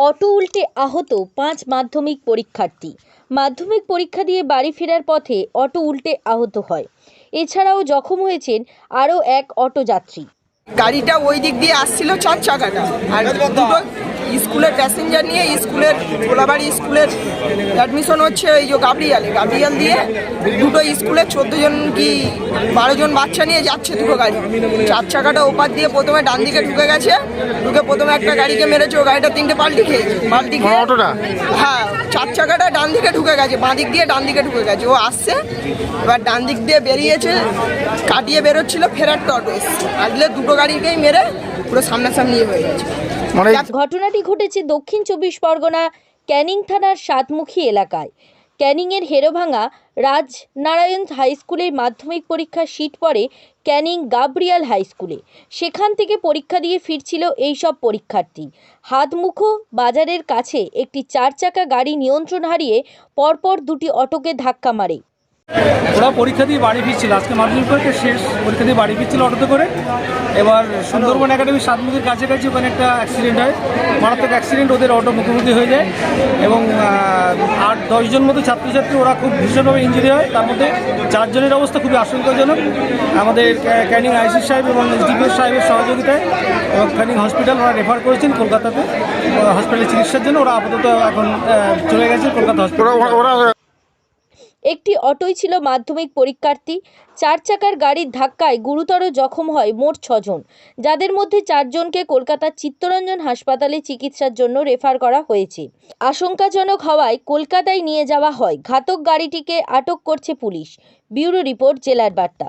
Auto উল্টে আহত পাঁচ মাধ্যমিক পরীক্ষার্থী। মাধ্যমিক পরীক্ষা দিয়ে বাড়ি ফেরার পথে অটো উল্টে আহত হয়। এছাড়াও জখম হয়েছেন আরও এক অটো যাত্রী। গাড়িটা ওই দিক দিয়ে আসছিল চার চাকাটা আর স্কুলের প্যাসেঞ্জার নিয়ে স্কুলের কোলাবাড়ি স্কুলের অ্যাডমিশন হচ্ছে এই যে গাবরিয়ালে গাবরিয়াল দিয়ে দুটো স্কুলের চোদ্দ জন কি বারো জন বাচ্চা নিয়ে যাচ্ছে দুটো গাড়ি। চার চাকাটা ওপার দিয়ে প্রথমে ডান দিকে ঢুকে গেছে। ঢুকে প্রথমে একটা গাড়িকে মেরেছে ও গাড়িটা তিনটে পাল্টি খেয়েছে। পাল্টি খেয়ে? হ্যাঁ চার চাকাটা ডান দিকে ঢুকে গেছে বাঁ দিক দিয়ে ডান দিকে ঢুকে গেছে। ও আসছে এবার ডান দিক দিয়ে বেরিয়েছে কাটিয়ে বেরোচ্ছিল ফেরার এসছে। আসলে দুটো গাড়িকেই মেরে পুরো সামনাসামনি হয়ে গেছে। ঘটনাটি ঘটেছে দক্ষিণ চব্বিশ পরগনা ক্যানিং থানার সাতমুখী এলাকায়। ক্যানিংয়ের হেরোভাঙা রাজনারায়ণ হাই স্কুলের মাধ্যমিক পরীক্ষার সিট পড়ে ক্যানিং গাবরিয়াল হাই স্কুলে। সেখান থেকে পরীক্ষা দিয়ে ফিরছিল এই সব পরীক্ষার্থী। হাতমুখো বাজারের কাছে একটি চার চাকা গাড়ি নিয়ন্ত্রণ হারিয়ে পরপর দুটি অটোকে ধাক্কা মারে। ওরা পরীক্ষা দিয়ে বাড়ি ফিরছিল। আজকে মাধ্যমিক পরীক্ষা শেষ। পরীক্ষা দিয়ে বাড়ি ফিরছিল অটোতে করে। এবার সুন্দরবন একাডেমির সাতমুখীর কাছাকাছি ওখানে একটা অ্যাক্সিডেন্ট হয়। মারাত্মক অ্যাক্সিডেন্ট ওদের অটো মুখোমুখি হয়ে যায়। এবং আট দশজন মতো ছাত্রছাত্রী ওরা খুব ভীষণভাবে ইঞ্জুরি হয়। তার মধ্যে চারজনের অবস্থা খুবই আশঙ্কাজনক। আমাদের ক্যা- ক্যানিং আইসি সাহেব এবং ডিপিও সাহেবের সহযোগিতায় এবং ক্যানিং হসপিটাল ওরা রেফার করেছেন কলকাতাতে। হসপিটালে চিকিৎসার জন্য ওরা আপাতত এখন চলে গেছে কলকাতা হসপিটাল একটি অটোই ছিল মাধ্যমিক পরীক্ষার্থী। চার চাকার গাড়ির ধাক্কায় গুরুতর জখম হয় মোট ছজন। যাদের মধ্যে চারজনকে কলকাতার চিত্তরঞ্জন হাসপাতালে চিকিৎসার জন্য রেফার করা হয়েছে। আশঙ্কাজনক হওয়ায় কলকাতায় নিয়ে যাওয়া হয়। ঘাতক গাড়িটিকে আটক করছে পুলিশ। ব্যুরো রিপোর্ট জেলার বার্তা।